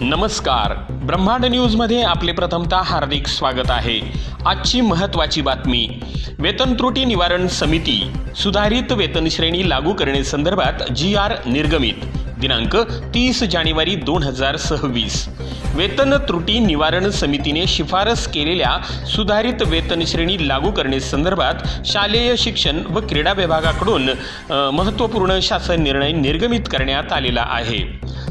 नमस्कार. ब्रह्मांड न्यूजमध्ये आपले प्रथमतः हार्दिक स्वागत आहे. आजची महत्त्वाची बातमी वेतन त्रुटी निवारण समिती सुधारित वेतन श्रेणी लागू करण्यासंदर्भात जी आर निर्गमित दिनांक तीस जानेवारी दोन हजार सव्वीस. वेतन त्रुटी निवारण समितीने शिफारस केलेल्या सुधारित वेतन श्रेणी लागू करण्यासंदर्भात शालेय शिक्षण व क्रीडा विभागाकडून महत्त्वपूर्ण शासन निर्णय निर्गमित करण्यात आलेला आहे.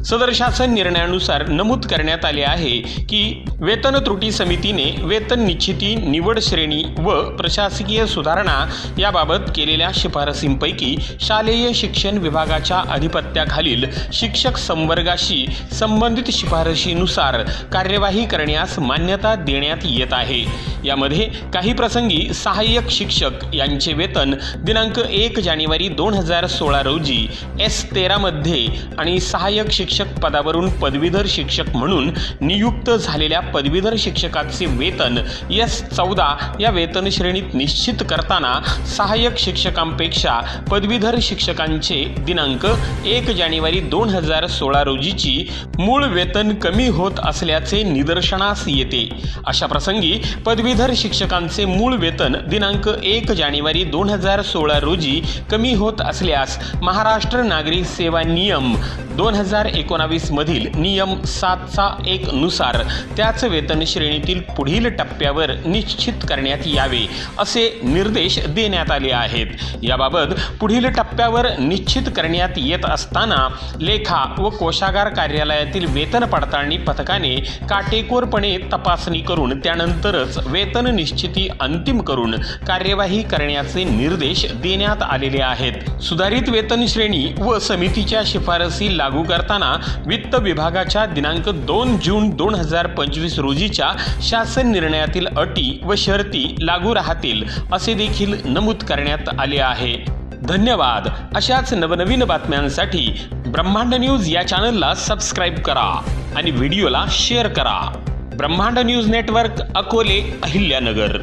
सदर शासन निर्णयानुसार नमूद करण्यात आले आहे की वेतन त्रुटी समितीने वेतन निश्चिती निवड श्रेणी व प्रशासकीय सुधारणा याबाबत केलेल्या शिफारसींपैकी शालेय शिक्षण विभागाच्या अधिपत्याखालील शिक्षक संवर्गाशी संबंधित शिफारशीनुसार कार्यवाही करण्यास मान्यता देण्यात येत आहे. यामध्ये काही प्रसंगी सहाय्यक शिक्षक यांचे वेतन दिनांक एक जानेवारी दोन हजार सोळा रोजी एस तेरामध्ये आणि सहाय्यक शिक्षक पदावरून पदवीधर शिक्षक म्हणून नियुक्त झालेल्या पदवीधर शिक्षकाचे वेतन एस चौदा या वेतन श्रेणीत निश्चित करताना सहाय्यक शिक्षकांपेक्षा पदवीधर शिक्षकांचे दिनांक एक जानेवारी दोन हजार सोळा रोजीची मूळ वेतन कमी होत असल्याचे निदर्शनास येते. अशा प्रसंगी पदवी पदवीधर शिक्षकांचे मूळ वेतन दिनांक एक जानेवारी दोन हजार सोळा रोजी कमी होत असल्यास महाराष्ट्र नागरी सेवा नियम दोन हजार एकोणावीस मधील नियम सातचा एक नुसार त्याच वेतन श्रेणीतील पुढील टप्प्यावर निश्चित करण्यात यावे असे निर्देश देण्यात आले आहेत. याबाबत पुढील टप्प्यावर निश्चित करण्यात येत असताना लेखा व कोशागार कार्यालयातील वेतन पडताळणी पथकाने काटेकोरपणे तपासणी करून त्यानंतरच वेतन निश्चिती अंतिम करून कार्यवाही करण्याचे निर्देश देण्यात आलेले आहेत. सुधारित वेतन श्रेणी व समितीच्या शिफारसी लागू करताना वित्त विभागाच्या दिनांक दोन जून दोन हजार पंचवीस रोजीच्या शासन निर्णयातील अटी व शर्ती लागू राहतील असे देखील नमूद करण्यात आले आहे. धन्यवाद. अशाच नवनवीन बातम्यांसाठी ब्रह्मांड न्यूज या चॅनलला सबस्क्राईब करा आणि व्हिडिओला शेअर करा. ब्रह्मांड न्यूज नेटवर्क अकोले अहिल्यानगर.